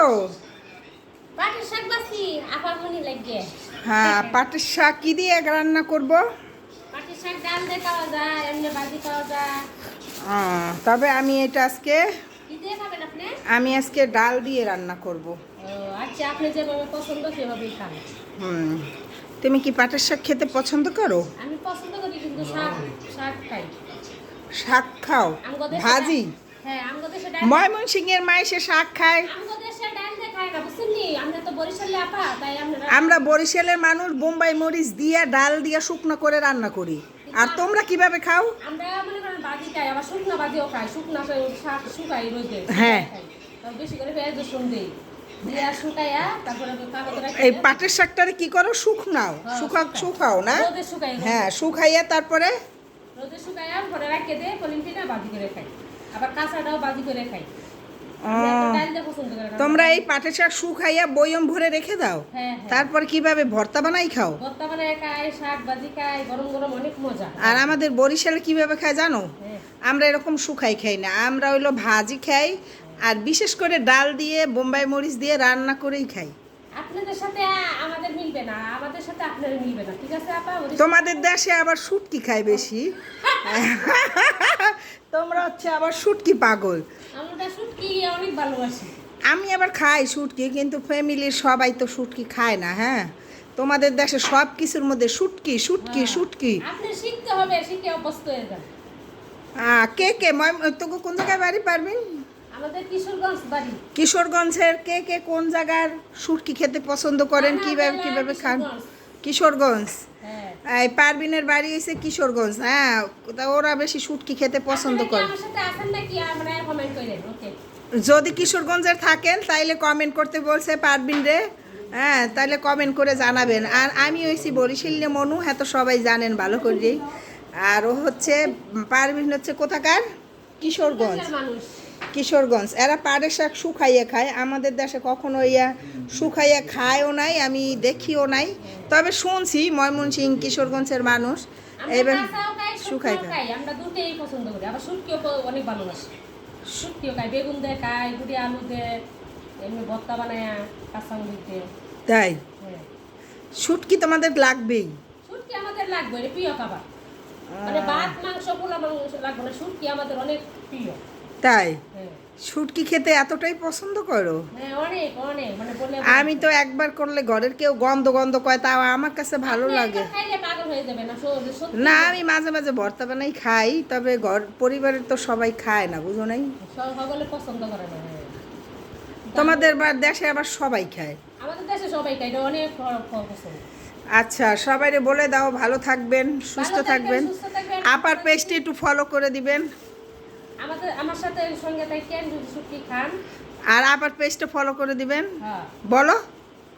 করো পাটের শাক বাছি আপার মনি লাগে। হ্যাঁ পাটের শাক কি দিয়ে রান্না করব? পাটের শাক ডাল দিয়ে খাওয়া যায় এমনি ভাজি খাওয়া যায়। তবে আমি এটা আজকে আমি আজকে ডাল দিয়ে রান্না করব। আচ্ছা আপনি যেভাবে পছন্দ সেভাবেই খান। হুম তুমি কি পাটের শাক খেতে পছন্দ করো? আমি পছন্দ করি কিন্তু শাক শাক খাই। শাক খাও? ভাজি? হ্যাঁ আমগো দেশে ময়মনসিংহের মায়ে সে শাক খায়। আমগো দেশে ডাল দিয়ে খাই না বুঝছেন নি আমরা বরিশালের মানুষ বোম্বাই মরিচ দিয়ে ডাল দিয়ে শুকনো করে রান্না করি। আর তোমরা কীভাবে খাও? আমরা মনে করেন ভাজি খাই আবার শুকনো ভাজিও খাই। শুকনো শাক শুকাই রোদে। হ্যাঁ। বেশি করে পেঁয়াজ রসুন দিই। তারপরে এই পাটের শাকটারে কি করো? শুকনাও। হ্যাঁ, শুকা শুকাও। না। হ্যাঁ শুকাইয়া তারপরে? রোদে শুকাইয়া রাখে দিয়ে ভাজি করে খাই। আবার কাঁচাটাও ভাজি করে খাই। তোমরা এই পাটের শাক শুকাইয়া বয়ম ভরে রেখে দাও। হ্যাঁ হ্যাঁ। তারপর কীভাবে ভর্তা বানাই খাও? ভর্তা বানায় খাই শাক ভাজি খাই গরম গরম অনেক মজা। আর আমাদের বরিশালে কীভাবে খায় জানো? হ্যাঁ। আমরা এরকম শুকাই খাই না। আমরা হইল ভাজি খাই আর বিশেষ করে ডাল দিয়ে বোম্বাই মরিচ দিয়ে রান্না করেই খাই। আপনাদের সাথে আমাদের মিলবে না। আমাদের সাথে আপনার মিলবে না। ঠিক আছে আপা? তোমাদের দেশে আবার শুটকি খায় বেশি। তোমরা হচ্ছে আবার শুটকি পাগল। অনেক ভালোবাসি। আমি আবার খাই শুটকি কিন্তু ফ্যামিলির সবাই তো শুটকি খায় না হ্যাঁ? তোমাদের দেশে সব কিছুর মধ্যে শুটকি শুটকি হ্যাঁ। শুটকি। আপনি শিখতে হবে শিখে অভ্যস্ত হয়ে যান। কে কে? তোকে কোন জায়গায় বাড়ি পারবি? আমাদের কিশোরগঞ্জ বাড়ি। কিশোরগঞ্জের কে কে কোন জায়গার শুটকি খেতে পছন্দ করেন? কীভাবে কীভাবে খান? কিশোরগঞ্জ। হ্যাঁ। এই পারবিনের বাড়ি হয়েছে কিশোরগঞ্জ হ্যাঁ। তা ওরা বেশি শুটকি খেতে পছন্দ করে। যদি কিশোরগঞ্জের থাকেন তাইলে কমেন্ট করতে বলছে পারবিন রে। হ্যাঁ তাহলে কমেন্ট করে জানাবেন। আর আমি হয়েছি বরিশাল্য মনু হ্যাঁ তো সবাই জানেন ভালো করেই। আর ও হচ্ছে পারবিন হচ্ছে কোথাকার? কিশোরগঞ্জ। মানুষ? কিশোরগঞ্জ। এরা পাড়ের শাক শুকাইয়ে খায়। আমাদের দেশে কখনো ইয়া শুকাইয়া খায়ও নাই আমি দেখিও নাই। তবে শুনছি ময়মনসিং কিশোরগঞ্জের মানুষ এবার শুকাই খায়। আমরা দুটোই পছন্দ করি। আবার শুটকিও অনেক ভালোবাসি। শুটকিও খাই বেগুন দিয়ে খাই গুড়ি আলু দিয়ে এমনি ভর্তা বানায় কাঁচামরিচ দিয়ে। তাই? হ্যাঁ। শুটকি তোমাদের লাগবেই। শুটকি আমাদের লাগবে প্রিয় খাবার। মানে ভাত মাংস পোলা মাংস লাগবে না। শুটকি আমাদের অনেক প্রিয়। তাই? হ্যাঁ। শুটকি খেতে এতটাই পছন্দ করো? হ্যাঁ মানে আমি তো একবার করলে ঘরের কেউ গন্ধ গন্ধ কয় তাও আমার কাছে ভালো লাগে। না আমি মাঝে মাঝে ভর্তা বানাই খাই তবে ঘর পরিবারের তো সবাই খায় না বুঝো নাই? হ্যাঁ। তোমাদের বা দেশে আবার সবাই খায়? আমাদের দেশে সবাই অনেক আচ্ছা সবাইরে বলে দাও ভালো থাকবেন সুস্থ ভালো থাকবেন। সুস্থ থাকবেন। আপার পেজটি একটু ফলো করে দিবেন। আমাদের আমার সাথে সঙ্গে থাকেন যদি শুটকি খান? আর আবার পেজটা ফলো করে দিবেন? হ্যাঁ। বলো।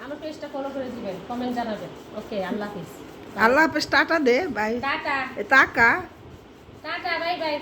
আমার পেজটা ফলো করে দিবেন কমেন্ট জানাবেন। ওকে আল্লাহ হাফিজ। আল্লাহ হাফেজ টাটা দে বাই টাটা। টাকা। Tata bye bye